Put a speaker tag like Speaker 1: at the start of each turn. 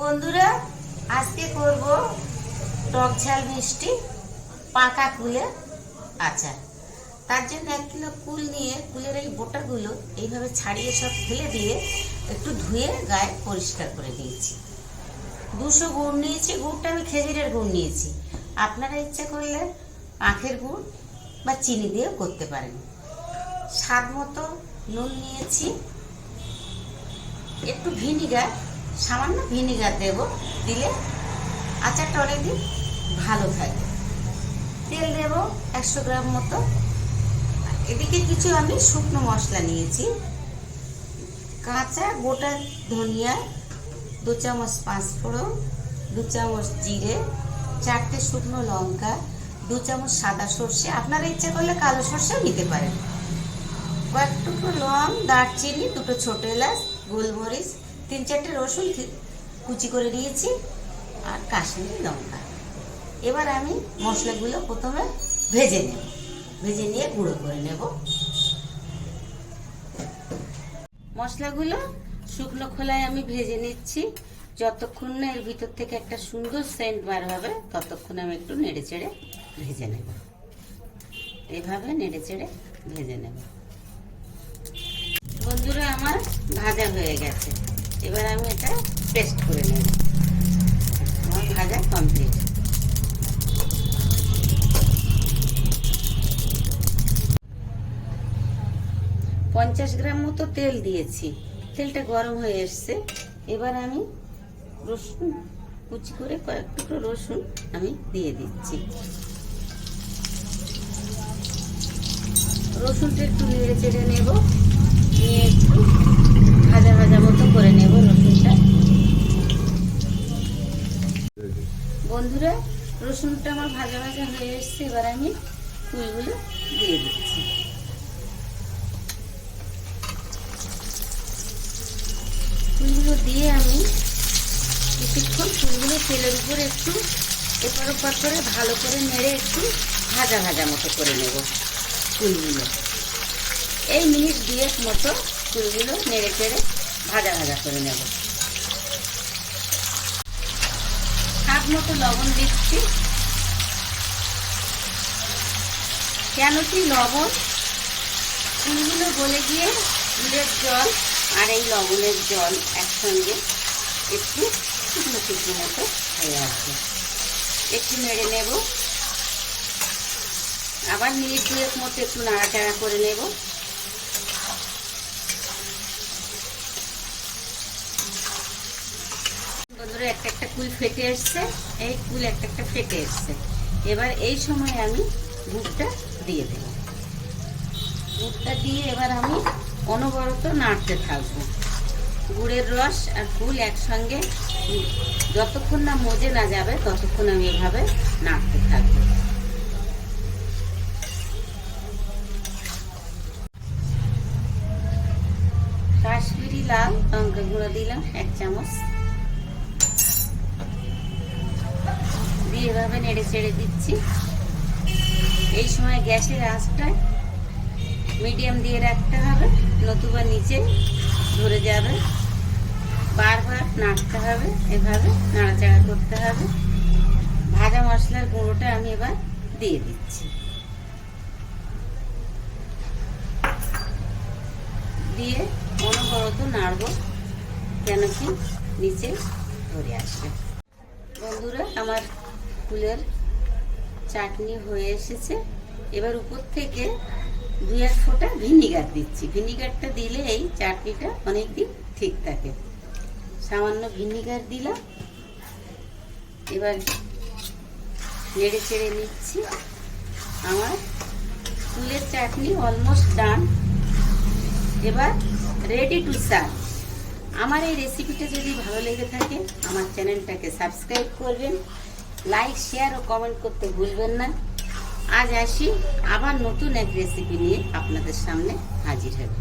Speaker 1: বন্ধুরা, আজকে করব টক ঝাল মিষ্টি, পাকা কুলের আচার। তার জন্য এক কিলো কুল নিয়ে কুলের এই বোটাগুলো এইভাবে ছাড়িয়ে সব ফেলে দিয়ে একটু ধুয়ে গায়ে পরিষ্কার করে দিয়েছি। দুশো গুড় নিয়েছি, গুড়টা আমি খেজুরের গুড় নিয়েছি। আপনারা ইচ্ছে করলে আখের গুড় বা চিনি দিয়েও করতে পারেন। স্বাদ মতো নুন নিয়েছি, একটু ভিনিগার সামান্য ভিনিগার দেব, দিলে আচারটা অনেকদিন ভালো থাকে। তেল দেব একশো গ্রাম মতো। এদিকে কিছু আমি শুকনো মশলা নিয়েছি। কাঁচা গোটা ধনিয়া, দু চামচ পাঁচফোড়ন, দু চামচ জিরে, চারটে শুকনো লঙ্কা, দু চামচ সাদা সর্ষে। আপনারা ইচ্ছা করলে কালো সর্ষেও নিতে পারেন। কয়েক টুকরো লং দারচিনি, দুটো ছোট এলাচ, গোলমরিচ তিন চারটে রসুন কুচি করে দিয়েছি আর কাশ্মীরি লঙ্কা। এবার আমি মশলাগুলো প্রথমে ভেজে নেব। ভেজে নিয়ে গুঁড়ো করে নেব। মশলাগুলো শুকনো খোলায় আমি ভেজে নিচ্ছি। যতক্ষণ না এর ভিতর থেকে একটা সুন্দর সেন্ট বার হবে, ততক্ষণ আমি একটু নেড়ে চেড়ে ভেজে নেব। এভাবে নেড়ে চেড়ে ভেজে নেব। বন্ধুরা, আমার ভাজা হয়ে গেছে। এবার আমি এটা পেস্ট করে নেব। আমার ভাজা কমপ্লিট পঞ্চাশ গ্রাম মতো তেল দিয়েছি। তেলটা গরম হয়ে এসছে। এবার আমি রসুন, কুচি করে কয়েক টুকরো রসুন আমি দিয়ে দিচ্ছি। রসুনটা একটু নেড়ে চেড়ে নেব। নিয়ে একটু বন্ধুরা, রসুনটা আমার ভাজা ভাজা হয়ে এসছে, এবার আমি ফুলগুলো দিয়ে দিচ্ছি। ফুলগুলো দিয়ে আমি কিছুক্ষণ ফুলগুলো তেলের উপরে একটু এপার ওপার করে ভালো করে নেড়ে একটু ভাজা ভাজা মতো করে নেব ফুলগুলো। এই মিনিট দুয়েক মতো ফুলগুলো নেড়ে চেড়ে ভাজা ভাজা করে নেব। মতো লবণ দিচ্ছি। কেন কি লবণ? ফুলগুলো গলে গিয়ে ফুলের জল আর এই লবণের জল একসঙ্গে একটু শুকনো শুকনো মতো হয়ে আসবে। একটু নেড়ে নেব। আবার মিনিট দুয়েক মতো একটু নাড়াচাড়া করে নেব। বন্ধুরা একটা একটা কুল ফেটে এসছে, এই কুল একটা একটা ফেটে এসছে। এবার এই সময় আমি গুড়টা দিয়ে দেব। গুড়টা দিয়ে এবার আমি অনবরত নাড়তে থাকব। গুড়ের রস আর ফুল একসঙ্গে যতক্ষণ না মজে না যাবে, ততক্ষণ আমি এভাবে নাড়তে থাকব। কাশ্মীরি লাল লঙ্কা গুঁড়ো দিলাম, এক চামচ। দিয়ে এভাবে নেড়ে চেড়ে দিচ্ছি। এই সময় গ্যাসের আঁচটা মিডিয়াম দিয়ে রাখতে হবে, নতুবা নিচে ধরে যাবে। বারবার নাড়তে হবে, এভাবে নাড়াচাড়া করতে হবে। ভাজা মশলার গুঁড়োটা আমি এবার দিয়ে দিচ্ছি। দিয়ে অনবরত নাড়ব কেন কি নিচে ধরে আসবে বন্ধুরা, আমার ফুলের চাটনি হয়ে এসেছে। এবার উপর থেকে দুই এক ফোঁটা ভিনিগার দিচ্ছি। ভিনিগারটা দিলে এই চাটনিটা অনেকদিন ঠিক থাকে। সামান্য ভিনিগার দিলাম। এবার নেড়ে চেড়ে নিচ্ছি। আমার ফুলের চাটনি অলমোস্ট ডান এবার রেডি টু সার্ভ আমার এই রেসিপিটা যদি ভালো লেগে থাকে, আমার চ্যানেলটাকে সাবস্ক্রাইব করবেন। লাইক শেয়ার ও কমেন্ট করতে ভুলবেন না। আজ আসি আবার নতুন এক রেসিপি নিয়ে আপনাদের সামনে হাজির হবে